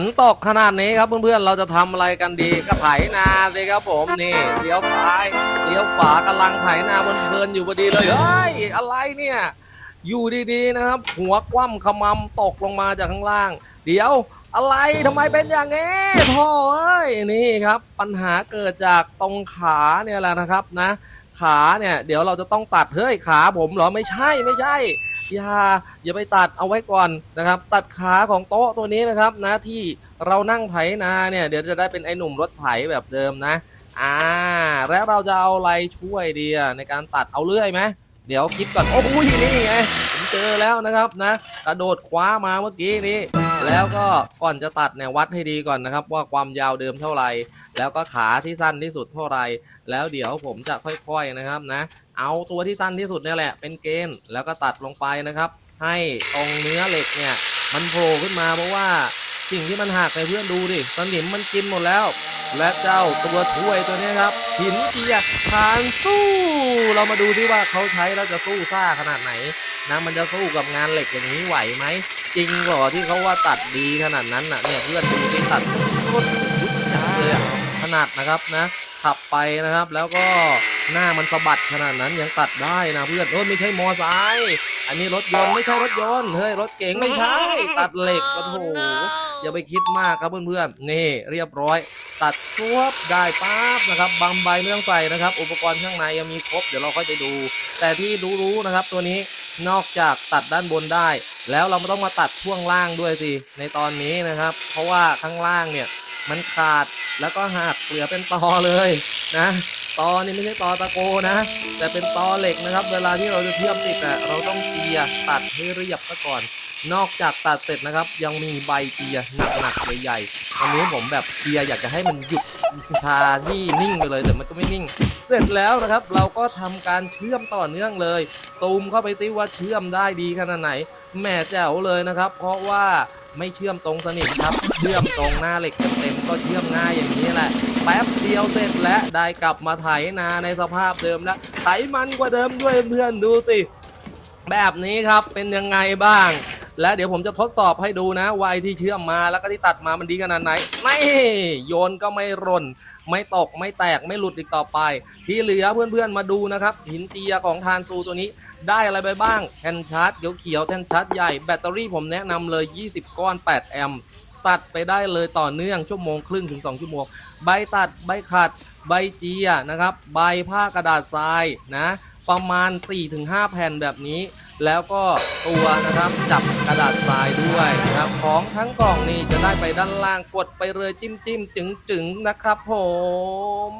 นตกขนาดนี้ครับเพื่อนๆ เราจะทำอะไรกันดีก็ไถนาสิครับผมนี่เลี้ยวซ้ายเลี้ยวขวากำลังไถนาเพลินๆอยู่พอดีเลยเฮ้ยอะไรเนี่ย อยู่ดีๆนะครับ หัวคว่ำขมำตกลงมาจากข้างล่าง เดี๋ยวอะไรทำไมเป็นอย่างนี้พ่อเอ้ยนี่ครับ ปัญหาเกิดจากตรงขาเนี่ยแหละนะครับนะ ขาเนี่ย เดี๋ยวเราจะต้องตัดเฮ้ยขาผมเหรอไม่ใช่ไม่ใช่ อย่าอย่าไปตัดเอาไว้ก่อนนะครับ ตัดขาของโต๊ะตัวนี้นะครับนะที่เรานั่งไถนาเนี่ยเดี๋ยวจะได้เป็นไอ้หนุ่มรถไถแบบเดิมนะอ่าแล้วเราจะเอาอะไรช่วยดีอะในการตัดเอาเลื่อยไหมเดี๋ยวคิดก่อนโอ้โหนี่ไงผมเจอแล้วนะครับนะกระโดดคว้ามาเมื่อกี้นี้แล้วก็ก่อนจะตัดเนี่ยวัดให้ดีก่อนนะครับ ว่าความยาวเดิมเท่าไหร่ แล้วก็ขาที่สั้นที่สุดเท่าไร แล้วเดี๋ยวผมจะค่อยๆนะครับนะ เอาตัวที่สั้นที่สุดนี่แหละเป็นเกณฑ์แล้วก็ตัดลงไปนะครับ ให้ตรงเนื้อเหล็กเนี่ยมันโผล่ขึ้นมาเพราะว่าสิ่งที่มันหักในเพื่อนดูดิสนิมมันกินหมดแล้ว และเจ้าตัวถ้วยตัวนี้ครับ หินเจียทานสู้ เรามาดูที่ว่าเขาใช้แล้วจะสู้ซ่าขนาดไหนนะมันจะสู้กับงานเหล็กอย่างนี้ไหวไหมจริงเหรอที่เขาว่าตัดดีขนาดนั้นน่ะเนี่ยเพื่อนดูที่ตัดโคตรยุดยับเลยอะ ขนาดนะครับนะ ขับไปนะครับ แล้วก็หน้ามันสะบัดขนาดนั้นยังตัดได้นะเพื่อนโอ้ยไม่ใช่มอไซค์อันนี้รถยนต์ไม่ใช่รถยนต์เฮ้ยรถเก๋งไม่ใช่ ตัดเหล็กโอ้โหอย่าไปคิดมากครับเพื่อนๆนี่เรียบร้อย ตัดครบได้ปั๊บนะครับบางใบไม่ต้องใส่นะครับ อุปกรณ์ข้างในยังมีครบเดี๋ยวเราค่อยไปดู แต่ที่รู้ๆนะครับ ตัวนี้นอกจากตัดด้านบนได้ แล้วเราไม่ต้องมาตัดช่วงล่างด้วยสิในตอนนี้นะครับ เพราะว่าข้างล่างเนี่ย มันขาดแล้วก็หักเหลือเป็นตอเลยนะตอนี่ไม่ใช่ตอตะโกนะ แต่เป็นตอเหล็กนะครับ เวลาที่เราจะเชื่อมติดอะเราต้องเจียร์ตัดให้เรียบซะก่อน นอกจากตัดเสร็จนะครับ ยังมีใบเจียร์หนักๆใหญ่ๆอันนี้ผมแบบเจียร์อยากจะให้มันหยุดชาที่นิ่งไปเลยแต่มันก็ไม่นิ่ง เสร็จแล้วนะครับ เราก็ทำการเชื่อมต่อเนื่องเลย ซูมเข้าไปซิว่าเชื่อมได้ดีขนาดไหนแหม่แจ๋วเลยนะครับ เพราะว่าไม่เชื่อมตรงสนิทครับ เชื่อมตรงหน้าเหล็กเต็มๆก็เชื่อมง่ายอย่างนี้แหละ แป๊บเดียวเสร็จและได้กลับมาไถนาในสภาพเดิมแล้วไถมันกว่าเดิมด้วยเพื่อนดูสิ แบบนี้ครับเป็นยังไงบ้าง และเดี๋ยวผมจะทดสอบให้ดูนะวาไอ้ที่เชื่อมมาแล้วก็ที่ตัดมามันดีขนาดไหนไม่โยนก็ไม่ร่น ไม่ตกไม่แตกไม่หลุดอีกต่อไป ที่เหลือเพื่อนๆมาดูนะครับ หินเจียของทานซูตัวนี้ได้อะไรไปบ้างแทนชาร์จเขียวๆแทนชาร์จใหญ่แบตเตอรี่ผมแนะนำเลย 20 ก้อน 8 แอมป์ตัดไปได้เลยต่อเนื่องชั่วโมงครึ่งถึง 2 ชั่วโมง ใบตัดใบขัด ใบเจียนะครับ ใบผ้ากระดาษทรายนะ ประมาณ 4-5 แผ่นแบบนี้ แล้วก็ตัวนะครับจับกระดาษทรายด้วยนะครับ ของทั้งกล่องนี่จะได้ไปด้านล่างกดไปเลยจิ้มจิ้มจึงจึงนะครับผม